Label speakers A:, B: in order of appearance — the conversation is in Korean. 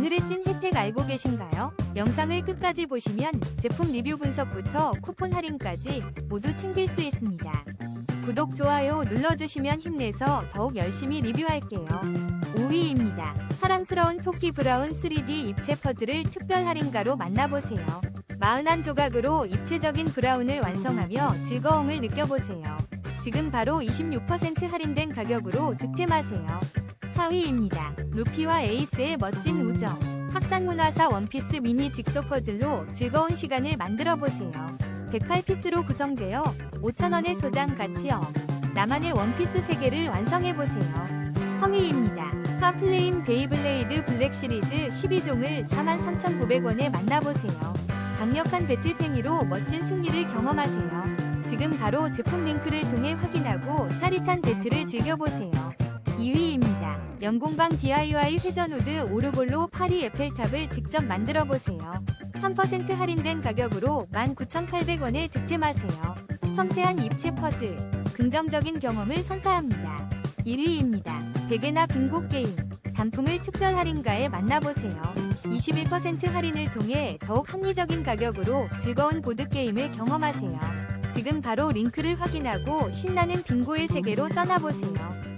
A: 오늘의 찐 혜택 알고 계신가요? 영상을 끝까지 보시면 제품 리뷰 분석부터 쿠폰 할인까지 모두 챙길 수 있습니다. 구독, 좋아요 눌러주시면 힘내서 더욱 열심히 리뷰할게요. 5위입니다. 사랑스러운 토끼 브라운 3D 입체 퍼즐을 특별 할인가로 만나보세요. 41조각으로 입체적인 브라운을 완성하며 즐거움을 느껴보세요. 지금 바로 26% 할인된 가격으로 득템하세요. 4위입니다. 루피와 에이스의 멋진 우정. 학산문화사 원피스 미니 직소 퍼즐로 즐거운 시간을 만들어 보세요. 108피스로 구성되어 5,000원의 소장 가치업. 나만의 원피스 세계를 완성해 보세요. 3위입니다. 파플레임 베이블레이드 블랙 시리즈 12종을 43,900원에 만나보세요. 강력한 배틀팽이로 멋진 승리를 경험하세요. 지금 바로 제품 링크를 통해 확인하고 짜릿한 배틀을 즐겨보세요. 2위입니다. 연공방 DIY 회전우드 오르골로 파리 에펠탑을 직접 만들어 보세요. 3% 할인된 가격으로 19,800원에 득템하세요. 섬세한 입체 퍼즐, 긍정적인 경험을 선사합니다. 1위입니다. 베개나 빙고 게임, 단품을 특별 할인가에 만나보세요. 21% 할인을 통해 더욱 합리적인 가격으로 즐거운 보드게임을 경험하세요. 지금 바로 링크를 확인하고 신나는 빙고의 세계로 떠나보세요.